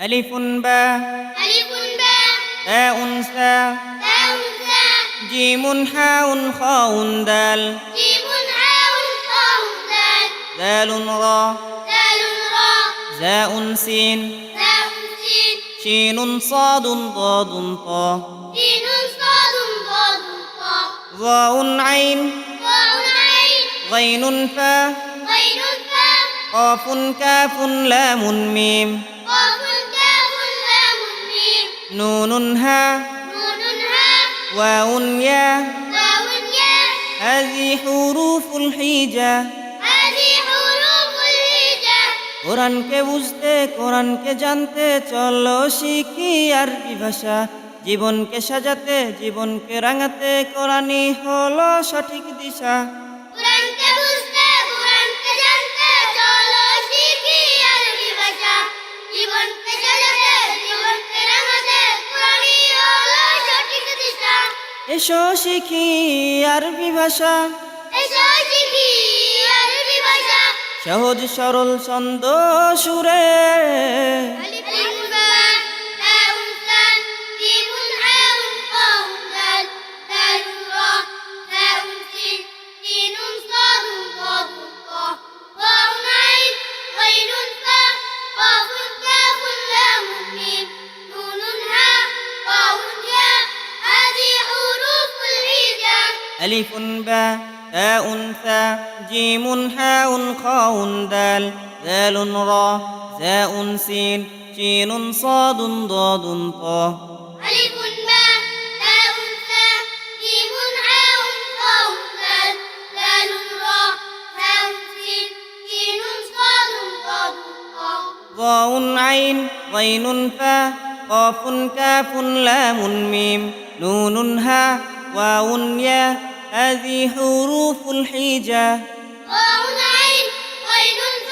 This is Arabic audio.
ألف باء ألف باء تاء سا تاء ثاء جيم حاء خاء دال. جيم حاء خاء دال. دال را. دال راء زاء سين. زاء سين. شين صاد ضاد طا. سين صاد ضاد طاء ظاء عين. ضاء عين. غين فا. غين فاء قاف كاف لام ميم. نون ها نون هاء واو يا واو ياء هذه حروف الحجة هذه حروف الهجاء কোরআনকে বুঝতে কোরআনকে জানতে চলো শিখি আরবি ভাষা জীবনকে সাজাতে জীবনকে রাঙাতে কোরআনই হলো সঠিক দিশা এসো শিখি আরবি ভাষা। এসো শিখি আরবি ভাষা। সহজ সরল ছন্দ সুরে। ألف باء تاء ثاء جيم حاء خاء دال ذال را زاء سين شين صاد ضاد طا. ألف باء تاء ثاء جيم حاء خاء دال دال راء ثاء سين سين صاد ضاد طاء ضاء عين غين فا قاف كاف لام ميم نون ها واو يا هذه حروف الحجة واو عين قاف